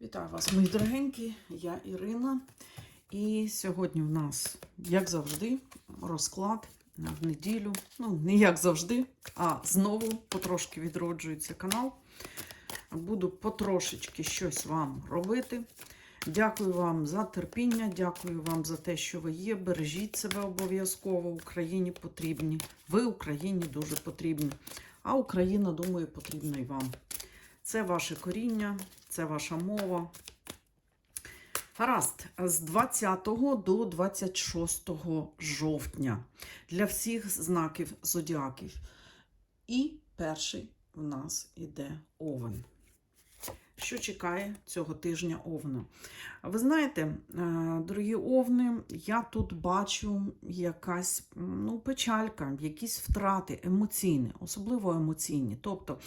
Вітаю вас, мої дорогенькі, я Ірина. І сьогодні в нас, як завжди, розклад в неділю. Ну, не як завжди, а знову потрошки відроджується канал. Буду потрошечки щось вам робити. Дякую вам за терпіння, дякую вам за те, що ви є. Бережіть себе обов'язково. Україні потрібні. Ви Україні дуже потрібні. А Україна, думаю, потрібна і вам. Це ваше коріння, це ваша мова. Гаразд, з 20 до 26 жовтня для всіх знаків зодіаків. І перший в нас іде овен. Що чекає цього тижня овна? Ви знаєте, е, дорогі овни, я тут бачу якась ну, печалька, якісь втрати емоційні, особливо емоційні. Тобто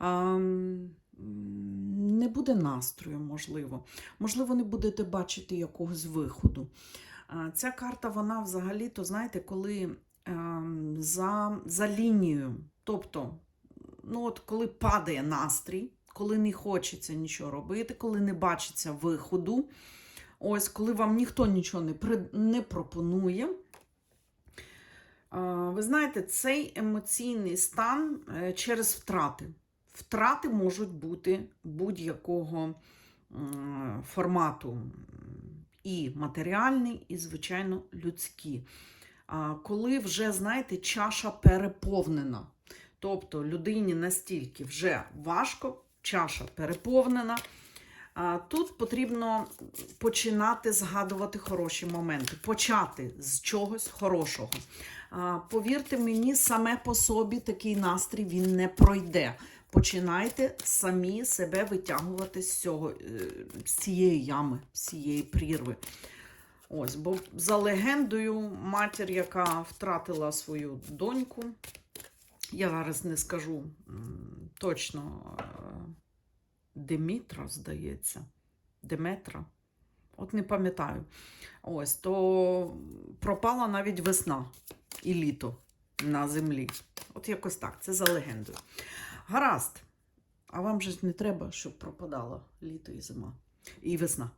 ем, не буде настрою, можливо. Можливо, не будете бачити якогось виходу. Ця карта, вона взагалі-то, знаєте, коли ем, за, за лінією, тобто, ну от коли падає настрій, коли не хочеться нічого робити, коли не бачиться виходу, ось коли вам ніхто нічого не, при, не пропонує. Ви знаєте, цей емоційний стан е, через втрати. Втрати можуть бути будь-якого формату. І матеріальний, і, звичайно, людські. Коли вже, знаєте, чаша переповнена. Тобто людині настільки вже важко, чаша переповнена. Тут потрібно починати згадувати хороші моменти, почати з чогось хорошого. Повірте мені, саме по собі такий настрій він не пройде. Починайте самі себе витягувати з цього, е, з цієї ями, з цієї прірви. Ось, бо за легендою, матір, яка втратила свою доньку, я зараз не скажу точно е, Демітра, здається, Деметра. От не пам'ятаю. Ось, то пропала навіть весна і літо на землі. От якось так, це за легендою. Гаразд. А вам же не треба, щоб пропадало літо і зима, і весна.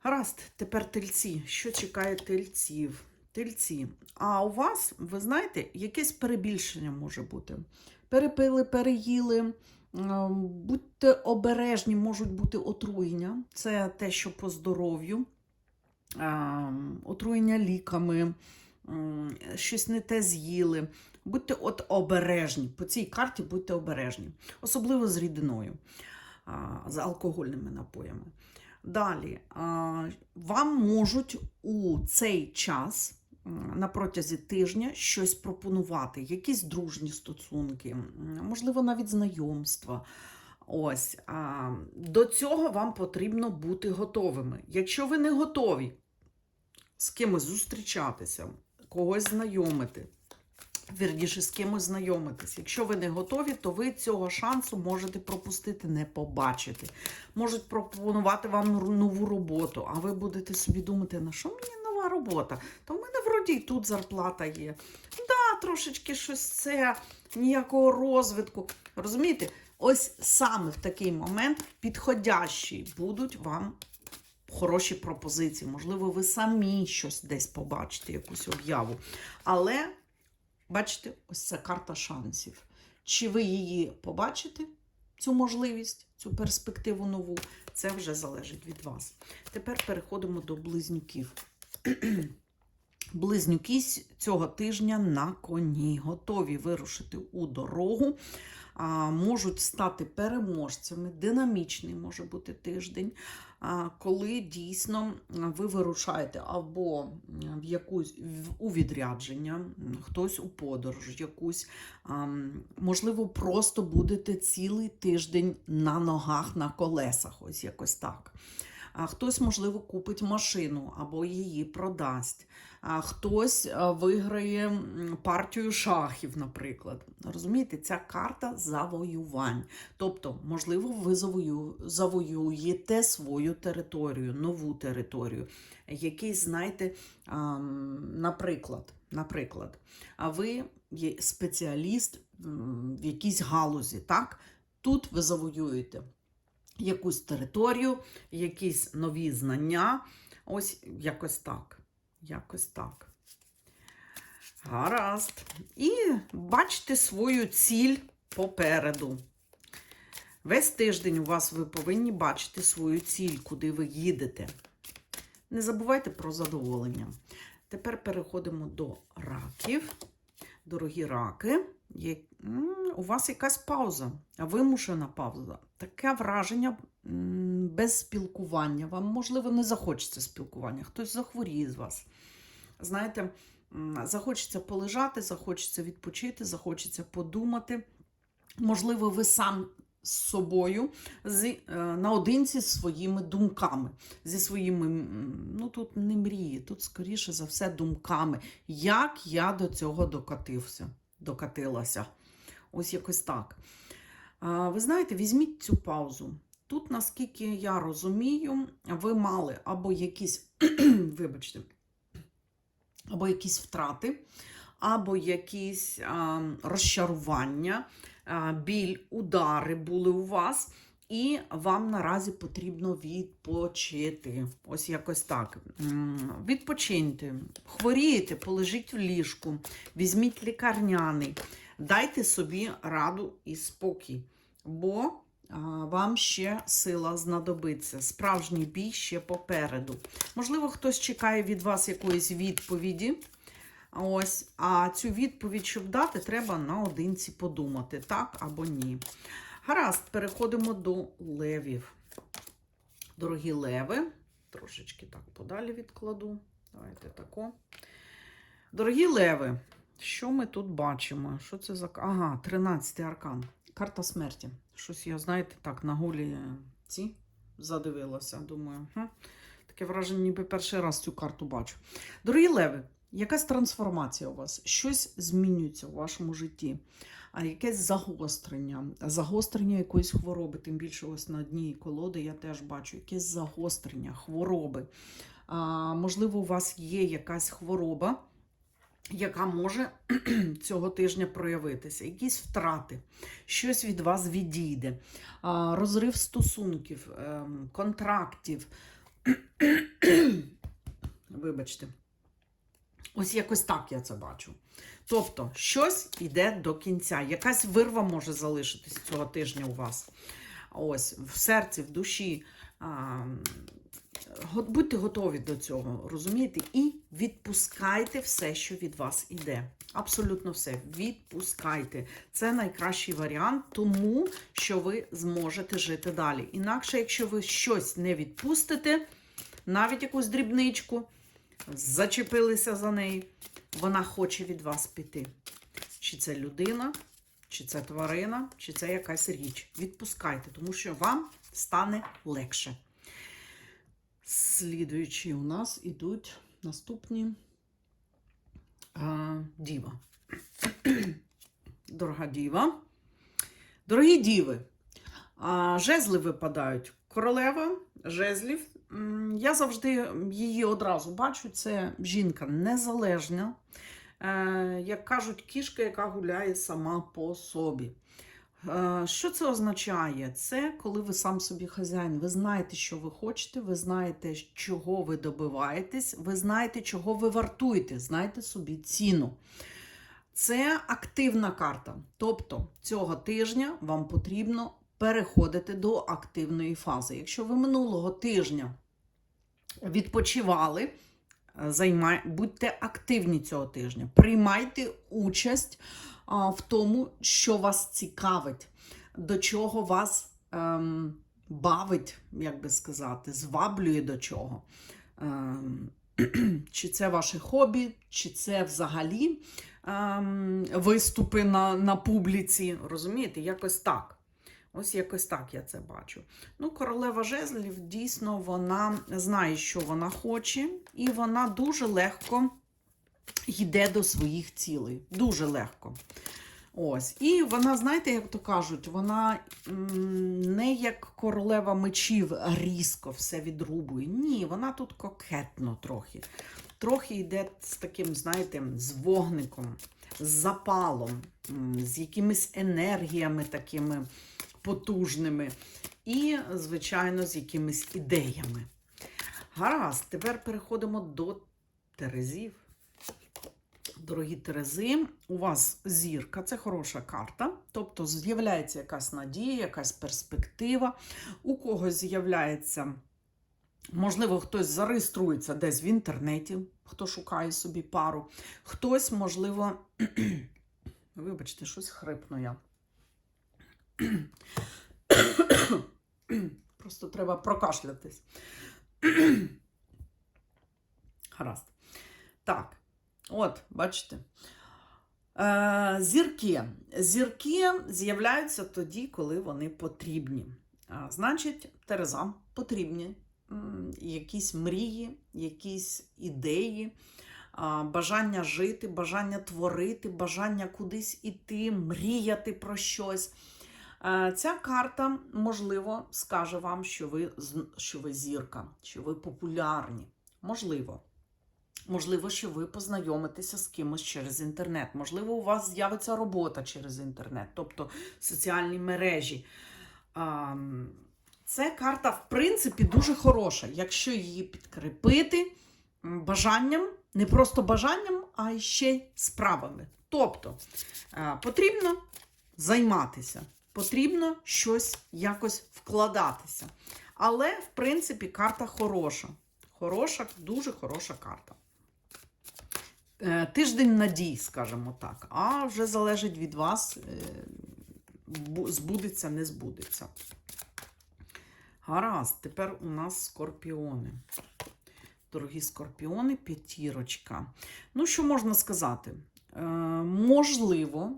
Гаразд, тепер тельці. Що чекає тельців? Тельці. А у вас, ви знаєте, якесь перебільшення може бути. Перепили, переїли. ем, Будьте обережні, можуть бути отруєння. Це те, що по здоров'ю, Ем, отруєння ліками, щось не те з'їли. Будьте от обережні. По цій карті будьте обережні, особливо з рідиною, з алкогольними напоями. Далі, вам можуть у цей час на протязі тижня щось пропонувати, якісь дружні стосунки, можливо, навіть знайомства. Ось до цього вам потрібно бути готовими. Якщо ви не готові з кимось зустрічатися, когось знайомити, вірніше з кимось знайомитись. Якщо ви не готові, то ви цього шансу можете пропустити, не побачити. Можуть пропонувати вам нову роботу, а ви будете собі думати, на що мені нова робота? Та в мене вроді й тут зарплата є. Да, трошечки щось це, ніякого розвитку. Розумієте? Ось саме в такий момент підходящі будуть вам хороші пропозиції. Можливо, ви самі щось десь побачите, якусь об'яву. Але, бачите, ось це карта шансів. Чи ви її побачите, цю можливість, цю перспективу нову, це вже залежить від вас. Тепер переходимо до близнюків. Близнюки с- цього тижня на коні готові вирушити у дорогу, можуть стати переможцями. Динамічний може бути тиждень, коли дійсно ви вирушаєте або в якусь у відрядження, хтось у подорож, якусь, можливо, просто будете цілий тиждень на ногах, на колесах, ось якось так. А хтось, можливо, купить машину або її продасть. А хтось виграє партію шахів, наприклад. Розумієте, ця карта завоювань. Тобто, можливо, ви завою, завоюєте свою територію, нову територію. Якийсь, знаєте, наприклад, наприклад, а ви є спеціаліст в якійсь галузі, так? Тут ви завоюєте якусь територію, якісь нові знання. Ось якось так. Якось так. Гаразд. І бачите свою ціль попереду. Весь тиждень у вас ви повинні бачити свою ціль, куди ви їдете. Не забувайте про задоволення. Тепер переходимо до раків. Дорогі раки, у вас якась пауза, вимушена пауза. Таке враження без спілкування. Вам, можливо, не захочеться спілкування, хтось захворіє з вас. Знаєте, захочеться полежати, захочеться відпочити, захочеться подумати. Можливо, ви сам з собою з, е, наодинці з своїми думками, зі своїми, ну тут не мрії, тут, скоріше за все, думками. Як я до цього докатився, докатилася. Ось якось так. Ви знаєте, візьміть цю паузу. Тут, наскільки я розумію, ви мали або якісь, вибачте, або якісь втрати, або якісь розчарування, біль, удари були у вас, і вам наразі потрібно відпочити. Ось якось так. Відпочиньте, хворієте, полежіть в ліжку, візьміть лікарняний, дайте собі раду і спокій, бо вам ще сила знадобиться. Справжній бій ще попереду. Можливо, хтось чекає від вас якоїсь відповіді. Ось, а цю відповідь, щоб дати, треба наодинці подумати, так або ні. Гаразд, переходимо до левів. Дорогі леви, трошечки так подалі відкладу. Давайте тако. Дорогі леви, що ми тут бачимо? Що це за. Ага, 13-й аркан. Карта смерті. Щось я, знаєте, так, на голі ці задивилася. Думаю, хм. таке враження, ніби перший раз цю карту бачу. Дорогі леви, якась трансформація у вас, щось змінюється у вашому житті, а якесь загострення, загострення якоїсь хвороби, тим більше ось на дні колоди я теж бачу якесь загострення, хвороби. А, можливо, у вас є якась хвороба, яка може цього тижня проявитися, якісь втрати, щось від вас відійде, розрив стосунків, ем, контрактів. Вибачте. Ось якось так я це бачу. Тобто, щось йде до кінця. Якась вирва може залишитись цього тижня у вас. Ось, в серці, в душі. А, будьте готові до цього, розумієте? І відпускайте все, що від вас іде. Абсолютно все. Відпускайте. Це найкращий варіант, тому що ви зможете жити далі. Інакше, якщо ви щось не відпустите, навіть якусь дрібничку, зачепилися за неї, вона хоче від вас піти. Чи це людина, чи це тварина, чи це якась річ. Відпускайте, тому що вам стане легше. Слідуючі у нас ідуть наступні а, діва. Дорога діва. Дорогі діви, а, жезли випадають. Королева жезлів. Я завжди її одразу бачу. Це жінка незалежна. Е, Як кажуть, кішка, яка гуляє сама по собі. Е, Що це означає? Це коли ви сам собі хазяїн. Ви знаєте, що ви хочете, ви знаєте, чого ви добиваєтесь, ви знаєте, чого ви вартуєте, знаєте собі ціну. Це активна карта. Тобто цього тижня вам потрібно переходити до активної фази. Якщо ви минулого тижня відпочивали, займай, будьте активні цього тижня. Приймайте участь а, в тому, що вас цікавить, до чого вас ем, бавить, як би сказати, зваблює до чого. Ем, чи це ваше хобі, чи це взагалі ем, виступи на, на публіці. Розумієте, якось так. Ось якось так я це бачу. Ну, королева жезлів дійсно вона знає, що вона хоче, і вона дуже легко йде до своїх цілей. Дуже легко. Ось. І вона, знаєте, як то кажуть, вона не як королева мечів різко все відрубує. Ні, вона тут кокетно трохи. Трохи йде з таким, знаєте, з вогником, з запалом, з якимись енергіями такими потужними. і, звичайно, з якимись ідеями. Гаразд, тепер переходимо до Терезів. Дорогі Терези, у вас зірка це хороша карта, тобто з'являється якась надія, якась перспектива, у когось з'являється, можливо, хтось зареєструється десь в інтернеті, хто шукає собі пару, хтось, можливо, вибачте, щось хрипну я. Просто треба прокашлятись. Гаразд. Так, от, бачите. Е, зірки. Зірки з'являються тоді, коли вони потрібні. Значить, Терезам потрібні якісь мрії, якісь ідеї, бажання жити, бажання творити, бажання кудись іти, мріяти про щось. Е, Ця карта, можливо, скаже вам, що ви, що ви зірка, що ви популярні. Можливо. Можливо, що ви познайомитеся з кимось через інтернет. Можливо, у вас з'явиться робота через інтернет, тобто соціальні мережі. Це карта, в принципі, дуже хороша, якщо її підкріпити бажанням, не просто бажанням, а ще й справами. Тобто е, потрібно займатися, потрібно щось якось вкладатися. Але, в принципі, карта хороша. Хороша, дуже хороша карта. Е, Тиждень надій, скажімо так. А вже залежить від вас, е, збудеться, не збудеться. Гаразд, тепер у нас скорпіони. Дорогі скорпіони, п'ятірочка. Ну, що можна сказати? Е, можливо,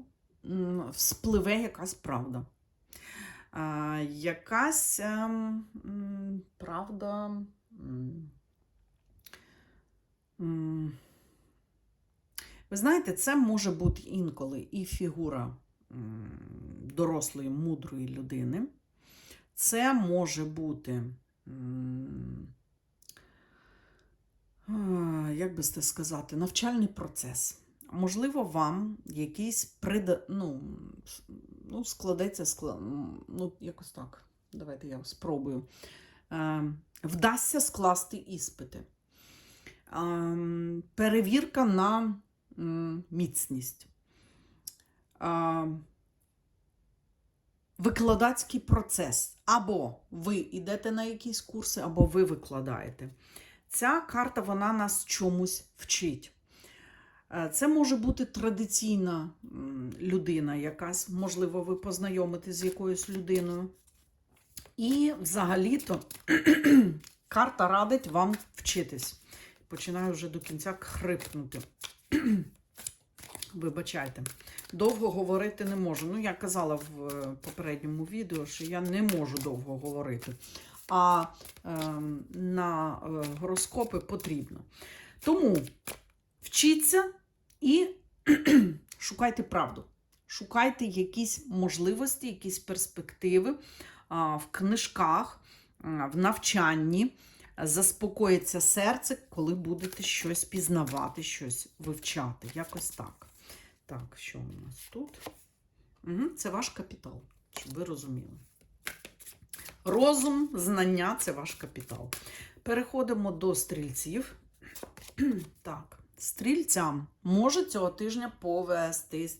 вспливе якась правда. Якась ем, правда. ви знаєте, це може бути інколи і фігура дорослої, мудрої людини. Це може бути, як би це сказати, навчальний процес. Можливо, вам якийсь прида... ну, ну, складеться, скла... ну, якось так. Давайте я спробую. Е, вдасться скласти іспити. Ем, перевірка на міцність. Ем, викладацький процес. Або ви йдете на якісь курси, або ви викладаєте. Ця карта вона нас чомусь вчить. Е, Це може бути традиційна людина якась, можливо, ви познайомитесь з якоюсь людиною. І взагалі-то карта радить вам вчитись. Починаю вже до кінця хрипнути. Вибачайте. Довго говорити не можу. Ну, я казала в е, попередньому відео, що я не можу довго говорити. А ем, на е, гороскопи потрібно. Тому вчіться і шукайте правду. Шукайте якісь можливості, якісь перспективи в книжках, в навчанні. Заспокоїться серце, коли будете щось пізнавати, щось вивчати. Якось так. Так, що у нас тут? Угу, це ваш капітал, щоб ви розуміли. Розум, знання це ваш капітал. Переходимо до стрільців. Так, стрільцям може цього тижня повестись.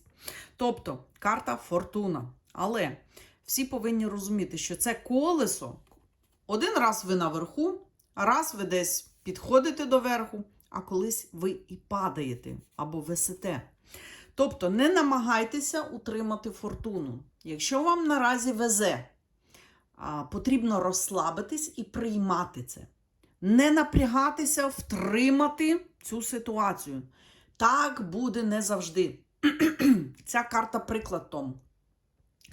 Тобто карта фортуна. Але всі повинні розуміти, що це колесо. Один раз ви наверху, раз ви десь підходите до верху, а колись ви і падаєте або висите. Тобто не намагайтеся утримати фортуну. Якщо вам наразі везе, потрібно розслабитись і приймати це. Не напрягатися, втримати цю ситуацію. Так буде не завжди. Ця карта приклад тому,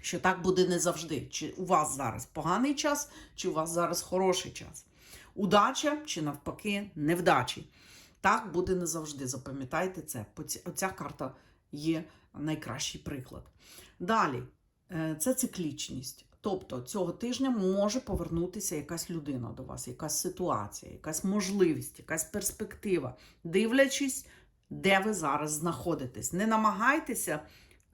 що так буде не завжди. Чи у вас зараз поганий час, чи у вас зараз хороший час. Удача чи навпаки невдачі. Так буде не завжди. Запам'ятайте це. Оця карта є найкращий приклад. Далі, е, це циклічність. Тобто цього тижня може повернутися якась людина до вас, якась ситуація, якась можливість, якась перспектива, дивлячись, де ви зараз знаходитесь. Не намагайтеся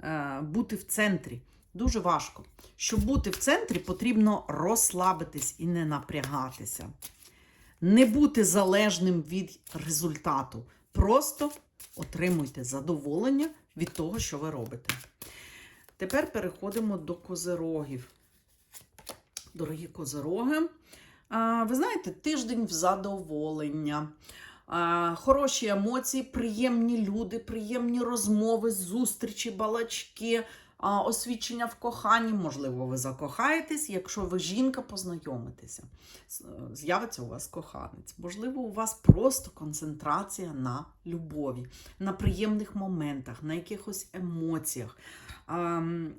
е, бути в центрі. Дуже важко. Щоб бути в центрі, потрібно розслабитись і не напрягатися. Не бути залежним від результату. Просто отримуйте задоволення від того, що ви робите. Тепер переходимо до козирогів. Дорогі козороги. ви знаєте, тиждень в задоволення. Хороші емоції, приємні люди, приємні розмови, зустрічі, балачки, освідчення в коханні. Можливо, ви закохаєтесь, якщо ви жінка, познайомитеся. З'явиться у вас коханець. Можливо, у вас просто концентрація на любові, на приємних моментах, на якихось емоціях.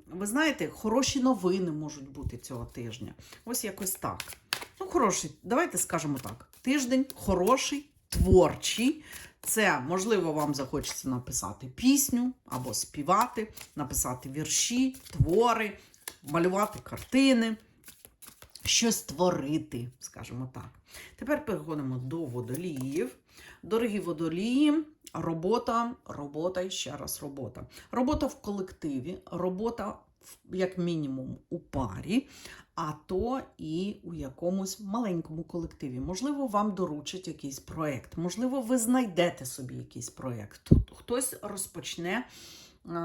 Ви знаєте, хороші новини можуть бути цього тижня. Ось якось так. Ну, хороший, давайте скажемо так. Тиждень хороший, творчий. Це, можливо, вам захочеться написати пісню або співати, написати вірші, твори, малювати картини, щось творити, скажімо так. Тепер переходимо до водоліїв. Дорогі водолії, робота, робота і ще раз робота. Робота в колективі, робота в- як мінімум у парі, а то і у якомусь маленькому колективі. Можливо, вам доручать якийсь проєкт, можливо, ви знайдете собі якийсь проєкт. Хтось розпочне,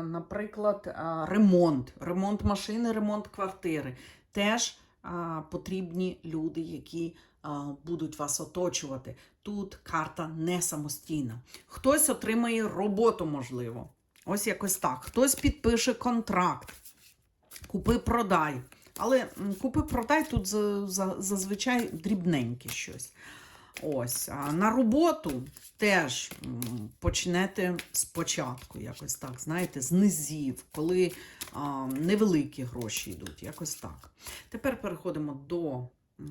наприклад, ремонт, ремонт машини, ремонт квартири. Теж потрібні люди, які будуть вас оточувати. Тут карта не самостійна. Хтось отримає роботу, можливо. Ось якось так. Хтось підпише контракт. Купи-продай. Але купи-продай тут за- за- зазвичай дрібненьке щось. Ось. А на роботу теж почнете спочатку, якось так, знаєте, з низів, коли а, невеликі гроші йдуть, якось так. Тепер переходимо до е,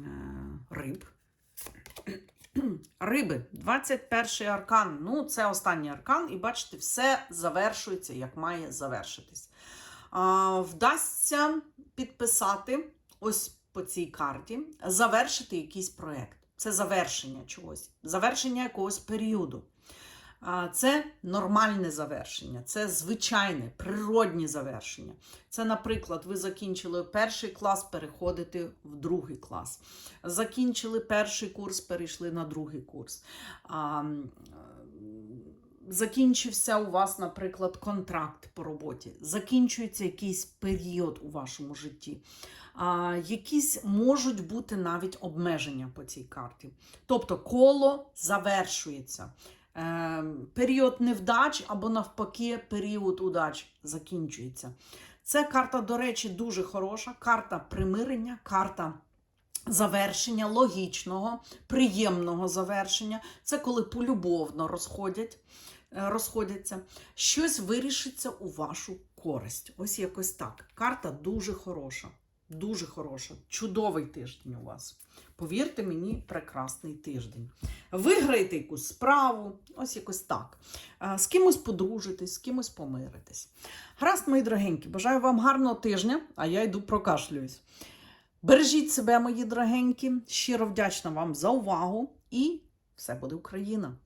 риб. Риби, 21 аркан. Ну, це останній аркан, і бачите, все завершується, як має завершитись. Вдасться підписати ось по цій карті, завершити якийсь проєкт. Це завершення чогось, завершення якогось періоду. Це нормальне завершення, це звичайне, природнє завершення. Це, наприклад, ви закінчили перший клас, переходите в другий клас. Закінчили перший курс, перейшли на другий курс. Закінчився у вас, наприклад, контракт по роботі, закінчується якийсь період у вашому житті. А, якісь можуть бути навіть обмеження по цій карті. Тобто коло завершується. Е, період невдач або навпаки період удач закінчується. Це карта, до речі, дуже хороша. Карта примирення, карта завершення, логічного, приємного завершення. Це коли полюбовно розходять, розходяться. Щось вирішиться у вашу користь. Ось якось так. Карта дуже хороша. Дуже хороша. Чудовий тиждень у вас. Повірте мені, прекрасний тиждень. Виграєте якусь справу, ось якось так. Е, З кимось подружитесь, з кимось помиритесь. Гаразд, мої дорогенькі, бажаю вам гарного тижня, а я йду прокашлююсь. Бережіть себе, мої дорогенькі. Щиро вдячна вам за увагу і все буде Україна!